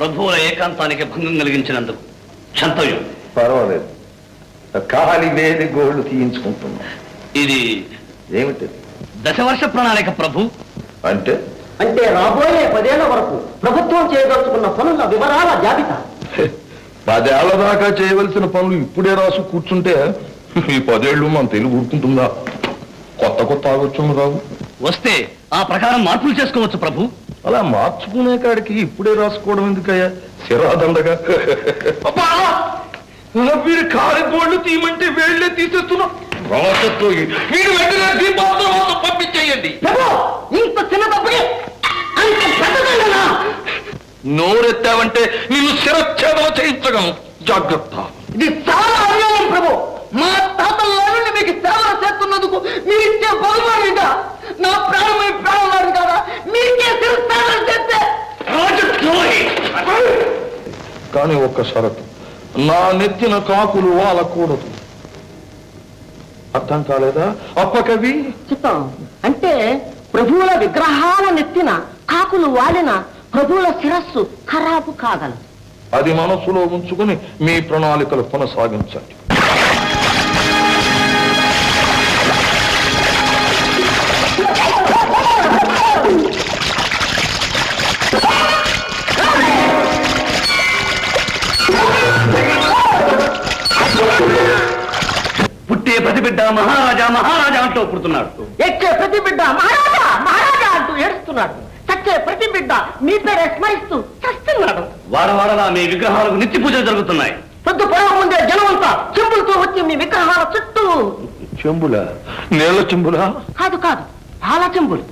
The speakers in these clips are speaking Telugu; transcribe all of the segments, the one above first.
ప్రభువుల ఏకాంతానికి భంగం కలిగించినందుకు క్షంతవ్యం. పర్వాలేదు. కాలి వేలి గోళ్ళు తీయించుకుంటున్నాం. ఇది ఏమిటి? దశవర్ష ప్రణాళిక ప్రభు. అంటే? అంటే రాబోయే పదేళ్ళ వరకు ప్రభుత్వం చేయదలుచుకున్న పనుల వివరాల జాబితా. పదేళ్ళ దాకా చేయవలసిన పనులు ఇప్పుడే రాసు కూర్చుంటే ఈ పదేళ్ళు మన తెలుగు ఊరుకుంటుందా? కొత్త కొత్త ఆలోచనలు రావు. వస్తే ఆ ప్రకారం మార్పులు చేసుకోవచ్చు ప్రభు. అలా మార్చుకునే కాడికి ఇప్పుడే రాసుకోవడం ఎందుకయ్యా? సిరాదండగా అబ్బా! వీడు కాలి గోళ్ళు తీయమంటే వేళ్ళే తీసేస్తున్నా. రాసత్రోగి వీడు వెంటనే దీపావళి పంపించేయండి. ప్రభు ఇంత చిన్న తప్పకి అంత పెద్దదైనా నోరెత్తావంటే నిన్ను శిరచ్ఛేదన చేయించగలను. జాగ్రత్త. ఇది చాలా అన్యాయం ప్రభు. మా తాతల నుండి మీకు సేవలు చేస్తున్నందుకు మీరు ఇచ్చే బహుమానంగా నా ప్రాణమై ప్రాణం కదా? మీకే చేస్తే రాజద్రోహి కానీ ఒక్క షరతు నా నెత్తిన కాకులు వాలకూడదు. అర్థం కాలేదా? అప్పకవి చిత్తం అంటే ప్రభువుల విగ్రహాల నెత్తిన కాకులు వాలిన ప్రభువుల శిరస్సు ఖరాబు కాగలదు. అది మనసులో ఉంచుకుని మీ ప్రణాళికలు కొనసాగించండి. బిడ్డ మహారాజా మహారాజా అంటూ పుడుతున్నాడు. ఎక్కే ప్రతి బిడ్డ మహారాజా మహారాజా అంటూ ఏడుస్తున్నాడు. చచ్చే ప్రతి బిడ్డ మీ పేరే స్మరిస్తూ చస్తున్నాడు. వాడవాడలా మీ విగ్రహాలకు నిత్య పూజలు జరుగుతున్నాయి. పొద్దు పొడవ ముందే జనమంతా చెంబులతో వచ్చి మీ విగ్రహాల చుట్టూ. చెంబులా? నీళ్ళ చెంబులా? కాదు కాదు. పాల చెంబులు.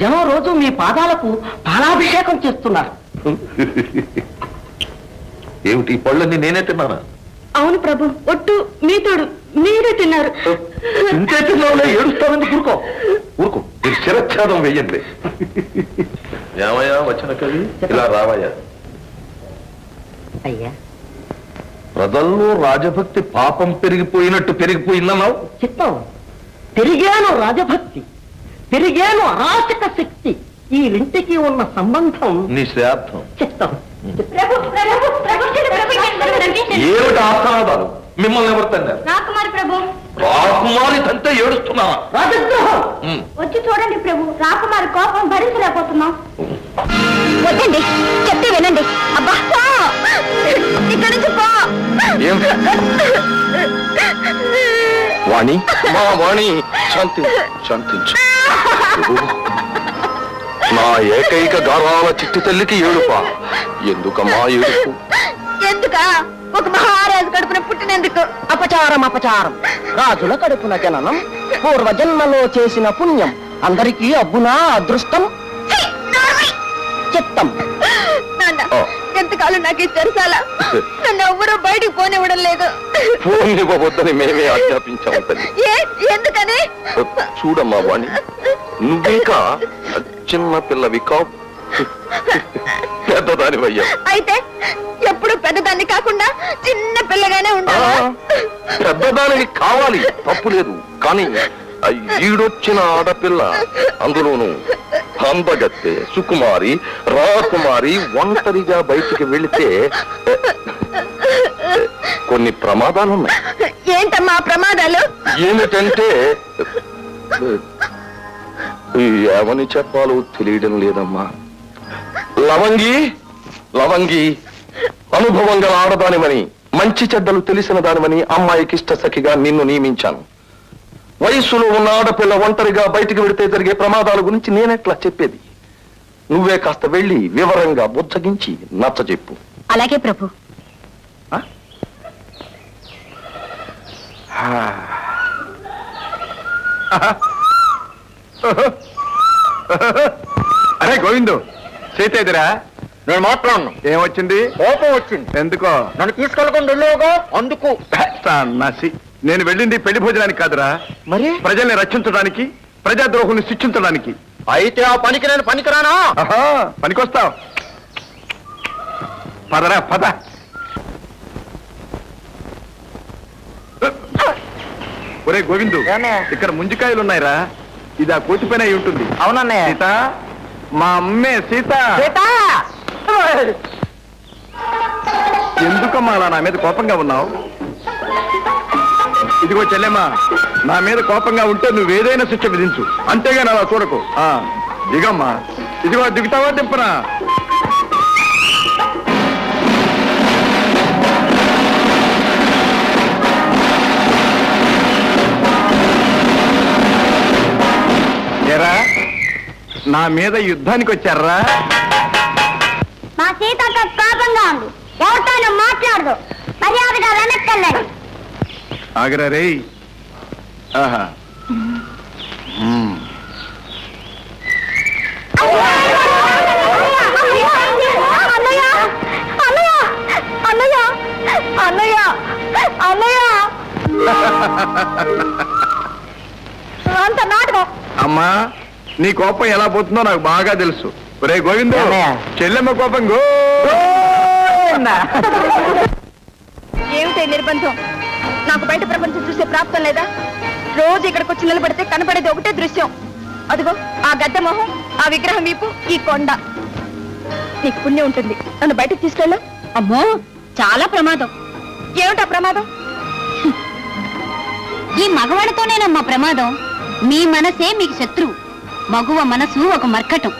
జనం రోజు మీ పాదాలకు పాలాభిషేకం చేస్తున్నారు. ఏమిటి పళ్ళని నేనే తిన్నానా? అవును ప్రభు ఒట్టు మీతోడు మీరే తిన్నారు. ఇంతే తిన్నావులే ఏడుస్తావెందుకు ఊరుకో. ఊరుకో మీరు శిరచ్ఛేదం వెయ్యండి ఏమయ్యా వచ్చిన కవి ఇలా రావయ్యా అయ్యా. ప్రజల్లో రాజభక్తి పాపం పెరిగిపోయినట్టు పెరిగిపోయిందన్నావు. చిత్తం పెరిగాను రాజభక్తి పెరిగాను అరాచక శక్తి ఈ రెంటికి ఉన్న సంబంధం నీ శ్రార్థం చిత్తం ప్రభు ఏమిటి ఆస్థానాలు మిమ్మల్ని ఎవరు తన్నారు రాకుమారి ప్రభు. రాకుమారి రాజద్రోహం. ఉమ్. వచ్చి చూడండి ప్రభు రాకుమారి కోపం భరించలేకపోతున్నాం. వద్దండి చెప్తే వినండి. అబ్బా! ఇక్కడి నుంచి పో! వాణి? మా వాణి శాంతి శాంతించు. నా ఏకైక గారాల చిట్టి తల్లికి ఏడుపా. ఎందుకమ్మా ఏడుపు? ఎందుక? ఒక మహారాజు కడుపున అపచారం అపచారం. రాజుల కడుపున జననం పూర్వ జన్మలో చేసిన పుణ్యం. అందరికీ అబ్బునా అదృష్టం! చిత్తం. నాన్న ఆ. ఎంతకాలం నాకు ఇచ్చారు చాలా నన్ను ఎవ్వరూ బయటికి పోనివ్వడం లేదు. ఫోన్ ఇవ్వవద్దని మేమే ఆజ్ఞాపించాము తల్లి. ఏ ఎందుకని? చూడమ్మా వాణి నువ్వింకా చిన్న పిల్లవి కావు. పెద్దదానివయ్యా. అయితే ఎప్పుడు పెద్దదాన్ని కాకుండా చిన్న పిల్లగానే ఆ, ఉండాలా పెద్దదానికి కావాలి. తప్పు లేదు. కానీ ఆ ఈడొచ్చిన ఆడపిల్ల. అందులోను అందగత్తె సుకుమారి రాకుమారి ఒంటరిగా బయటికి వెళితే కొన్ని ప్రమాదాలున్నాయి. ఏంటమ్మా ప్రమాదాలు? ఏమిటంటే ఏమని చెప్పాలో తెలియడం లేదమ్మా. లవంగి లవంగి అనుభవం గల ఆడదానిమని మంచి చెడ్డలు తెలిసిన దానిమని అమ్మాయికి ఇష్ట సఖిగా నిన్ను నియమించాను. వయస్సులో ఉన్న ఆడపిల్ల ఒంటరిగా బయటికి వెడితే జరిగే ప్రమాదాల గురించి నేనెట్లా చెప్పేది? నువ్వే కాస్త వెళ్ళి వివరంగా బుద్ధగించి నచ్చజెప్పు అలాగే ప్రభు. అరే గోవిందు సీత ఎదురా నేను మాట్లాడను. ఏమొచ్చింది? కోపం వచ్చింది ఎందుకో? నన్ను తీసుకెళ్ళకుండా వెళ్ళావుగా? అందుకు. నసి నేను వెళ్ళింది పెళ్ళి భోజనానికి కాదురా. మరి? ప్రజల్ని రక్షించడానికి ప్రజాద్రోహుల్ని శిక్షించడానికి. అయితే ఆ పనికి నేను పనికిరానా? పనికొస్తావు. పదరా పద. ఒరే గోవిందు? ఇక్కడ ముంజికాయలు ఉన్నాయిరా ఇది ఆ కోతిపైన అయి ఉంటుంది. అవునన్నయ్య. సీత మా అమ్మే సీత. సీత! ఎందుకమ్మా అలా నా మీద కోపంగా ఉన్నావు? ఇదిగో చెల్లెమ్మా నా మీద కోపంగా ఉంటే నువ్వేదైనా శిక్ష విధించు. అంతేగాని అలా చూడకు. ఆ దిగమ్మా. ఇదిగో దిగుతావా దింపనా నా మీద యుద్ధానికి వచ్చారా? సీతక్క కోపంగా ఉంది. ఎవరితోనూ మాట్లాడదు. మర్యాదగా వెనక్కెళ్ళండి. ఆగరా రే ఆహా. మ్మ్. అన్నయ్య అన్నయ్య అన్నయ్య అన్నయ్య అన్నయ్య అంత నాటకం. అమ్మా నీ కోపం ఎలా పోతుందో నాకు బాగా తెలుసు. ఒరే గోవిందు? చెల్లెమ్మ కోపం గో ఏమిటి నిర్బంధం? నాకు బయట ప్రపంచం చూసే ప్రాప్తం లేదా? రోజు ఇక్కడికి వచ్చి నిలబడితే కనపడేది ఒకటే దృశ్యం. అదిగో ఆ గడ్డ మొహం ఆ విగ్రహం వీపు ఈ కొండ. నీకు పుణ్యం ఉంటుంది. నన్ను బయటకు తీసుకెళ్ళు. అమ్మో చాలా ప్రమాదం. ఏమిటా ప్రమాదం? ఈ మగవాడితోనేనమ్మా ప్రమాదం. మీ మనసే మీకు శత్రువు. మగువ మనసు ఒక మర్కటం.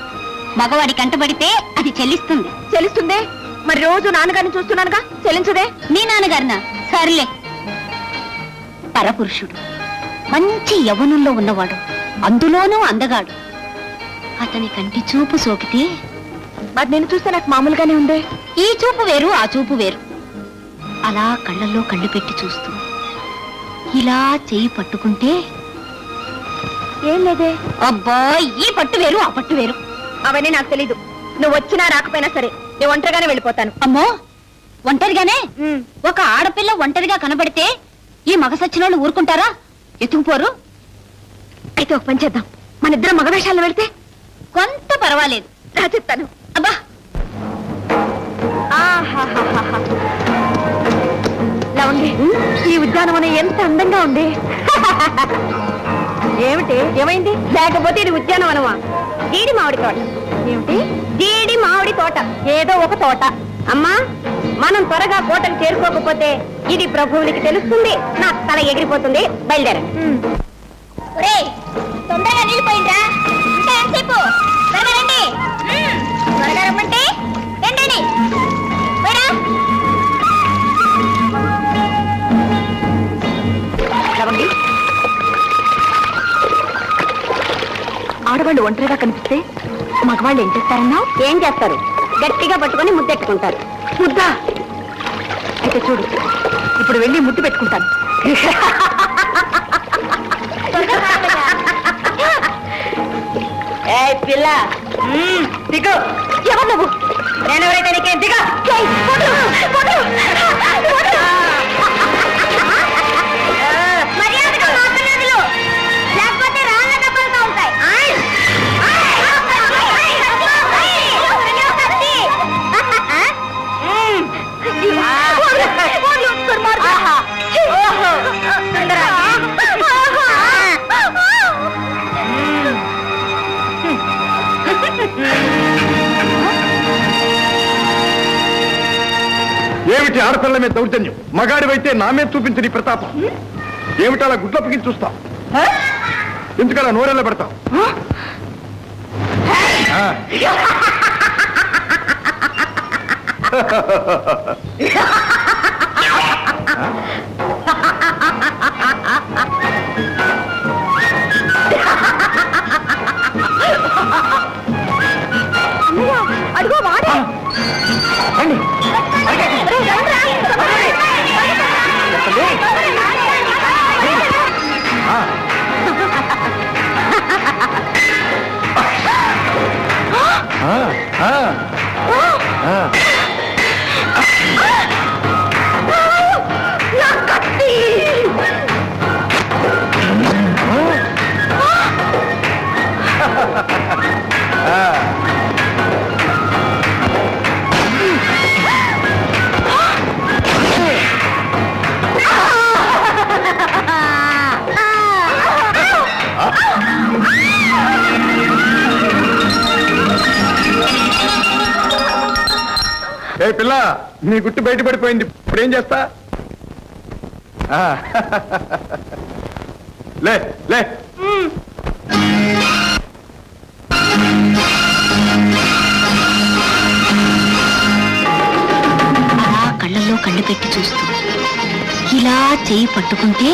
మగవాడి కంటబడితే అది చెల్లిస్తుంది. చెల్లిస్తుందే? మరి రోజు నాన్నగారిని చూస్తున్నానుగా? చెల్లించదే? మీ నాన్నగారినా? సర్లే. పరపురుషుడు. మంచి యవనంలో ఉన్నవాడు. అందులోనూ అందగాడు. అతని కంటి చూపు సోకితే మరి నేను చూస్తే నాకు మామూలుగానే ఉందే? ఈ చూపు వేరు ఆ చూపు వేరు. అలా కళ్ళల్లో కళ్ళు పెట్టి చూస్తూ. ఇలా చెయ్యి పట్టుకుంటే ఏం లేదే? అబ్బా ఈ పట్టు వేరు ఆ పట్టు వేరు. అవన్నీ నాకు తెలీదు. నువ్వు వచ్చినా రాకపోయినా సరే నేను ఒంటరిగానే వెళ్ళిపోతాను. అమ్మో! ఒంటరిగానే. ఒక ఆడపిల్ల ఒంటరిగా కనబడితే ఈ మగ సచ్చినోళ్ళు ఊరుకుంటారా? ఎత్తుకుపోరు అయితే ఒక పని చేద్దాం. మన ఇద్దరం మగ వేషాల్లో వెళ్తే? కొంత పర్వాలేదు. రా చెప్తాను. అబ్బా. లవంగి ఈ ఉద్యానవనం ఎంత అందంగా ఉంది. ఏమిటి? ఏమైంది? లేకపోతే ఇది ఉద్యానవనమా? జీడి మామిడి తోట. ఏమిటి? జీడి మామిడి తోట. ఏదో ఒక తోట. అమ్మా మనం త్వరగా కోటకు చేరుకోకపోతే ఇది ప్రభువునికి తెలుస్తుంది. నా తల ఎగిరిపోతుంది. బయలుదేరండి. తొందరగా నీళ్ళు ఆడవాళ్ళు ఒంటరిగా కనిపిస్తే మగవాళ్ళు ఏం చేస్తారన్నావు ఏం చేస్తారు? గట్టిగా పట్టుకొని ముద్దెట్టుకుంటారు. ముద్దా! అయితే చూడు ఇప్పుడు వెళ్ళి ముద్దు పెట్టుకుంటాను. పిల్ల! దిగు. ఎవరు నువ్వు? నేనెవరైతే నీకేం దిగా? మీద దౌర్జన్యం. మగాడివైతే నా మీద చూపించని ప్రతాపం. ఏమిటి అలా గుడ్లప్పగించి చూస్తావు? ఎందుకలా నోరెళ్ళ పెడతావు? ఏ పిల్ల నీ గుట్టు బయటపడిపోయింది. ఇప్పుడు ఏం చేస్తా లే లే. అలా కళ్ళల్లో కళ్ళు పెట్టి చూస్తూ ఇలా చేయి పట్టుకుంటే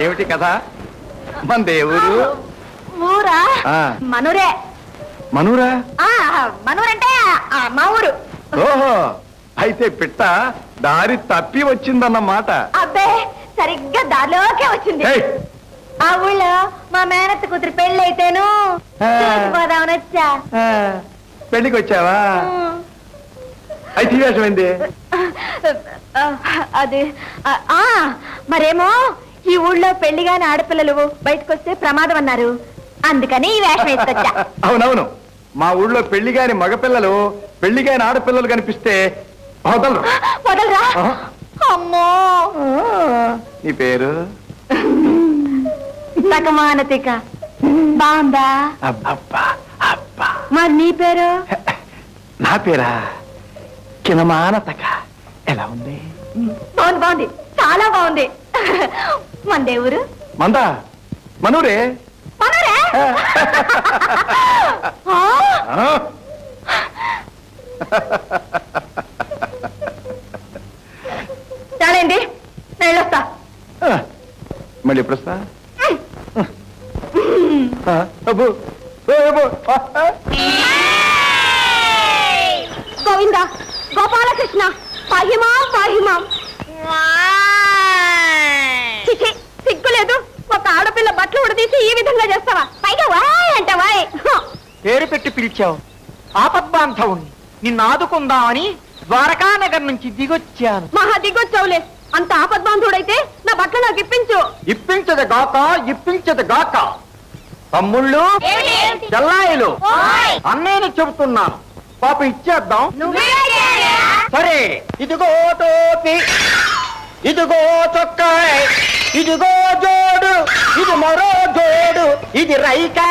ఏమిటి కథ? మన దేవుడు ఊరా? ఆ. మనూరే. మనూరా? ఆ మనూరంటే ఆ, మా ఊరు. ఓహో అయితే పిట్ట దారి తప్పి వచ్చిందన్నమాట. అబ్బే సరిగ్గా దారిలోకే వచ్చింది. ఏయ్, ఆ ఊళ్ళో మా మేనత్త కూతురు పెళ్ళి అయితేను ఆ. చూసిపోదామని వచ్చా ఆ, పెళ్ళికి వచ్చావా అయితే ఈ వేషం ఏంది ఆ, అది ఆ, ఆ, మరేమో ఈ ఊళ్ళో పెళ్ళిగాని ఆడపిల్లలు బయటకు వస్తే ప్రమాదం అన్నారు అందుకని ఈ వేషం వేసుకొచ్చా. అవునవును. మా ఊళ్ళో పెళ్ళి కాని మగపిల్లలు పెళ్ళి కాని ఆడపిల్లలు కనిపిస్తే వదలరు. వదలరా? ఆహా. అమ్మో! నీ పేరు? సకమానతిక. బాగుందా అబ్బబ్బా అబ్బా. మరి నీ పేరు? నా పేరా? కినమానతక. ఎలా ఉంది? బాగుంది బాగుంది. చాలా బాగుంది. మన దేవురు మందా? మనూరే? మనరే? చాలండి నేను వెళ్ళొస్తా. మళ్ళీ ఎప్పుడు వస్తా అబ్బో. గోవింద గోపాలకృష్ణ పాహిమా పాహిమా చిచి సిగ్గులేదు ఒక ఆడపిల్ల బట్టలు ఉడదీసి ఈ విధంగా చేస్తావా? పైగా వాయ్ అంట వాయ్. పేరు పెట్టి పిలిచావు. ఆపద్బాంధవుణ్ణి. నిన్ను ఆదుకుందామని ద్వారకానగర్ నుంచి దిగొచ్చాను. మహా దిగొచ్చావులే. అంత ఆపద్బాంధుడైతే నా బట్టలు నాకు ఇప్పించు. ఇప్పించదు గాక ఇప్పించదు గాక. తమ్ముళ్ళు చెల్లాయిలు అన్నయ్యని చెబుతున్నాను. పాప ఇచ్చేద్దాం. సరే ఇదిగో టోపీ. ఇదిగో చొక్కాయ్ ఇదిగో జోడు ఇది మరో జోడు ఇది రైకా.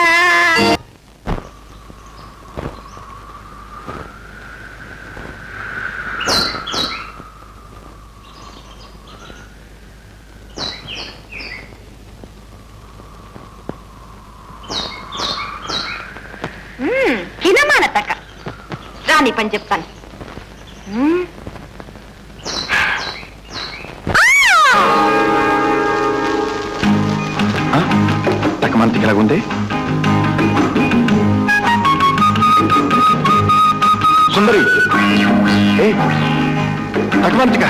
హినమాన తక్క. రాని పని చెప్తాను. ఎలాగుంది? సుందరి! ఏ తక్కమంతిక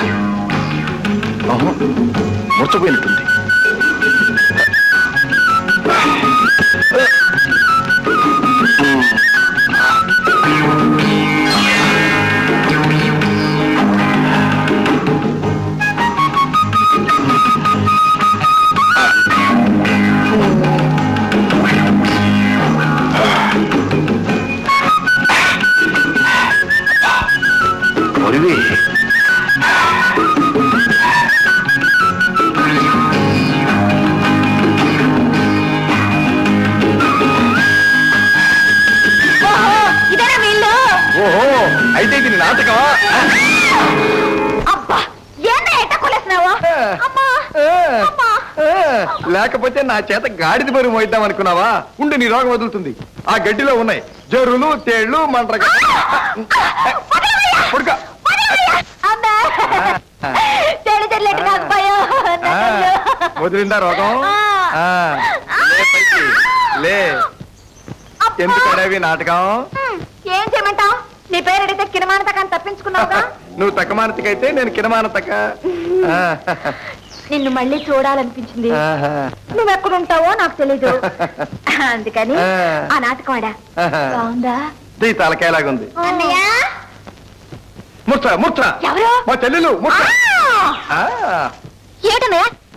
ముచ్చపోయినట్టుంది లేకపోతే నా చేత గాడిద బరువు మోయిద్దాం అనుకున్నావా? ఉండి నీ రోగం వదులుతుంది. ఆ గడ్డిలో ఉన్నాయి జరులు తేళ్ళు పుడక కళ్ళు. వదిలిందా రోగం? ఆ. లే పైకి, లే. అబ్బా. ఎందుకు అడవి నాటకం? ఏం చేయమంటావు? నీ పేరు అడిగితే కిరమానత కానీ తప్పించుకున్నావుగా? నువ్వు తక్కమానతకైతే నేను కినమానతక ఆ, నిన్ను మళ్ళీ చూడాలనిపించింది. ఆహా. నువ్వెక్కడుంటావో నాకు తెలీదు. అందుకని ఆ. నాటకం ఆడా ఆహా. బాగుందా? దీ తలకాయలాగుంది. ఎవరు? మా చెల్లెలు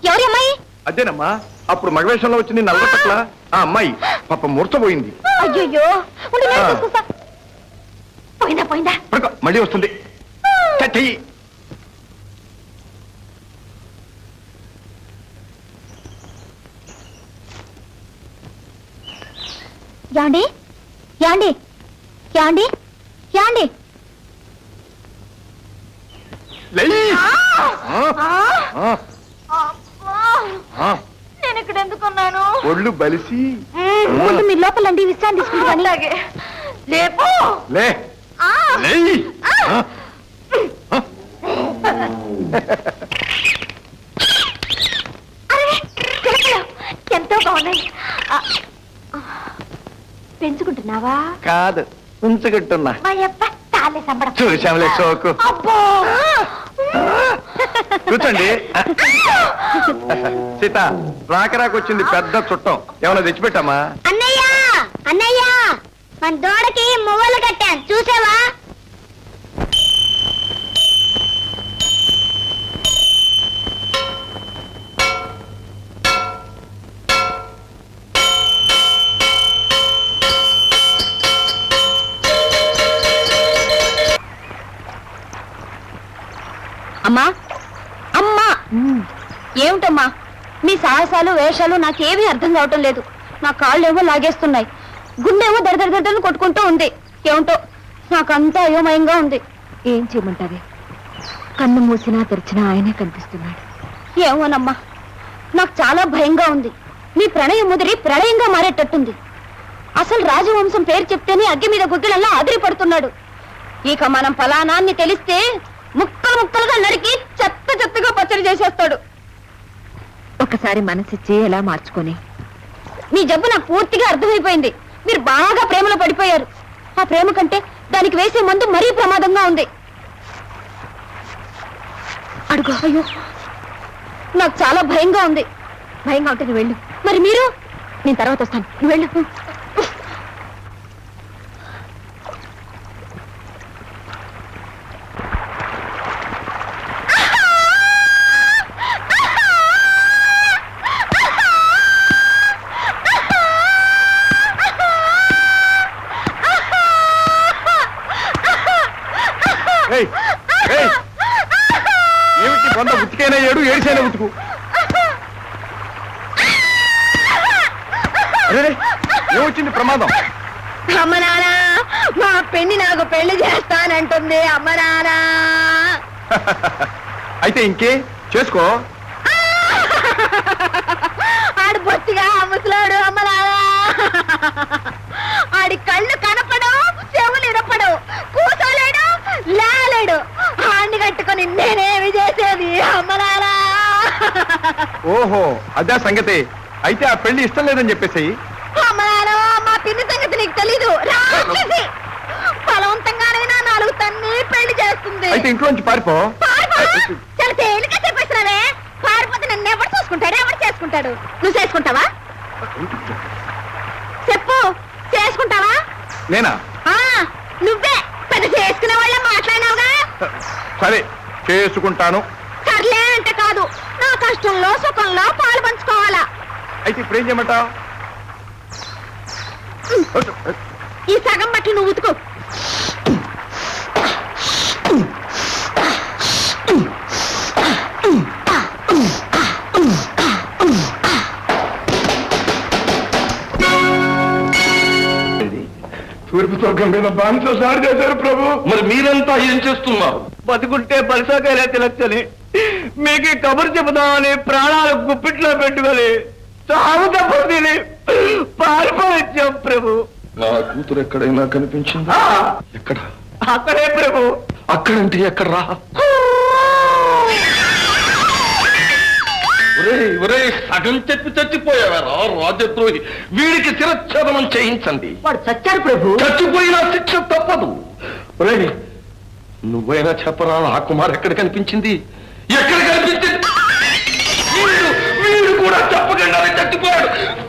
ఎవరి అమ్మాయి? అదేనమ్మా అప్పుడు మగవేషంలో వచ్చింది నల్ల పట్ల ఆ అమ్మాయి పాప మూర్చపోయింది. చూసుకుంటా. పోయిందా పోయిందా? మళ్ళీ వస్తుంది. చెయ్యి. యాండి? యాండి? యాండి? యాండి. నేను ఇక్కడ ఎందుకున్నాను ఒళ్ళు బలిసి. ముందు మీ లోపలండి విశ్రాంతి తీసుకుంటాను అలాగే లేపు! లే. లేయ్. ఆ, అరే చిలకలు ఎంతో బాగున్నాయి ఆ, ఆ, పెంచుకుంటున్నావా కాదు ఉంచుకుంటున్నా. సోకు అబ్బో! కూర్చోండి. సీత రాక రాక వచ్చింది పెద్ద చుట్టం. ఏమైనా తెచ్చిపెట్టామా? అన్నయ్య! అన్నయ్య! మన దూడకి మువ్వలు కట్టాను చూసావా? వేషాలు నాకేమీ అర్థం కావటం లేదు. నా కాళ్ళేమో లాగేస్తున్నాయి. గుండెమో దడదడదడని కొట్టుకుంటూ ఉంది. ఏమిటో? నాకంతా అయోమయంగా ఉంది. ఏం చేయమంటావే? కన్ను మూసినా తెరిచినా ఆయనే కనిపిస్తున్నాడు. ఏమోనమ్మా. నాకు చాలా భయంగా ఉంది. మీ ప్రణయం ముదిరి ప్రళయంగా మారేటట్టుంది. అసలు రాజవంశం పేరు చెప్తేనే అగ్గి మీద గుగ్గిలల్లా అదిరి పడుతున్నాడు ఇక మనం ఫలానాన్ని తెలిస్తే ముక్కలు ముక్కలుగా నరికి చెత్త చెత్తగా పచ్చడి చేసేస్తాడు. ఒకసారి మనసిచ్చి ఎలా మార్చుకొని? మీ జబ్బు నాకు పూర్తిగా అర్థమైపోయింది. మీరు బాగా ప్రేమలో పడిపోయారు. ఆ ప్రేమ కంటే దానికి వేసే మందు మరీ ప్రమాదంగా ఉంది. అడుగు. అయ్యో నాకు చాలా భయంగా ఉంది. భయంగా ఉంటే నువ్వు వెళ్ళు. మరి మీరు? నేను తర్వాత వస్తాను. నువ్వు వెళ్ళు ఏయ్, ఏయ్. ఏమిటి కొంత ఉతికైనా ఏడు ఏడిసైనా ఉతుకు అరే ఏమొచ్చింది ప్రమాదం అమ్మ నాన్న మా పెళ్ళి నాకు పెళ్ళి చేస్తానంటుంది అమ్మ నాన్న అయితే ఇంకే? చేసుకో. ఆడు బొత్తిగా ముసలాడు అమ్మ నాన్న ఆడి కళ్ళు కనపడు చెవులు ఇనపడు కూసోలేడు లేలేడు. ఆడిని కట్టుకొని నేనేమి చేసేది అమ్మ నాన్న ఓహో అదే సంగతి. అయితే ఆ పెళ్ళి ఇష్టం లేదని చెప్పేసి మా పిన్ని సంగతి నీకు తెలీదు. రాక్షసి! బలవంతంగానైనా నాలుగు తన్ని పెళ్ళి చేస్తుంది. అయితే ఇంట్లోంచి పారిపో. పారిపో! చాలా తేలిక చెప్పేస్తున్నావే పారిపోతే నన్ను ఎవరు చూసుకుంటాడు. నువ్వు చేసుకుంటావా? చెప్పు. చేసుకుంటావా? నేనా? ఆ నువ్వే. పెద్ద చేసుకునే వాళ్ళ మాట్లాడినావుగా. సరే చేసుకుంటాను. సర్లే అంటే కాదు. నా కష్టంలో సుఖంలో పాలు పంచుకోవాలా. అయితే ఇప్పుడు ఏం చేయమంటావు? ఈ సగం బట్టి నువ్వు ఉతుకు. స్వర్గం మీద బానిస సార్ చేశారు ప్రభు. మరి మీరంతా ఏం చేస్తున్నారు? బతుకుంటే పరిసోకేలా తినచ్చని. మీకు కబురు చెబుదామని ప్రాణాలు గుప్పిట్లో పెట్టుకొని చావు తప్ప తిని పారిపోవచ్చాం ప్రభు. నా కూతురు ఎక్కడైనా కనిపించిందా? ఎక్కడ? అక్కడే ప్రభు. అక్కడంటే ఎక్కడ రా? సగం చెప్పి చచ్చిపోయావారా రాజద్రోహి. వీడికి శిరచ్ఛేదనం చేయించండి. వాడు చచ్చారు ప్రభు. చచ్చిపోయినా శిక్ష తప్పదు. నువ్వైనా చెప్పరా ఆ కుమార్ ఎక్కడ కనిపించింది? ఎక్కడ కనిపించింది? వీడు కూడా చెప్పకుండా చచ్చిపోయాడు.